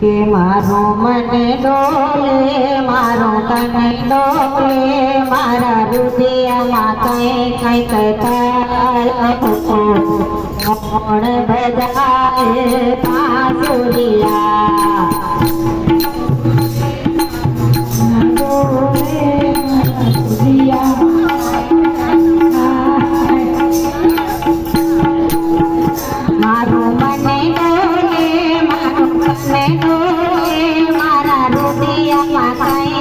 કે મારો મને ડોલે, મારો તને ડોલે, મારા હૃદયમાં કઈ કઈ કતા કોણ બધાએ પાસે Ông!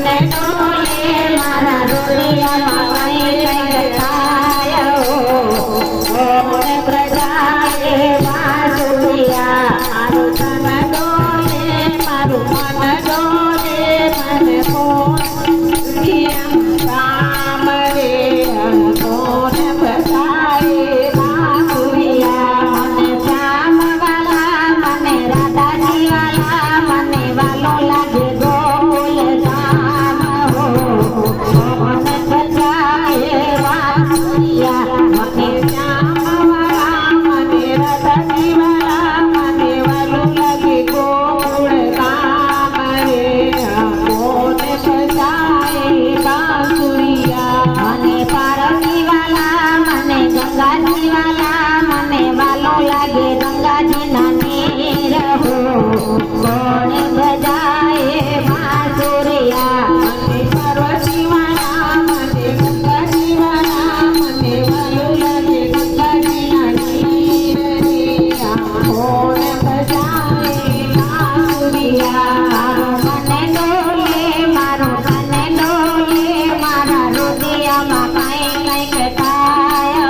અને ટોલે મારા ગોરિયા મારા રુદિયામાં કઈ કંઈક થાય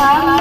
Amen.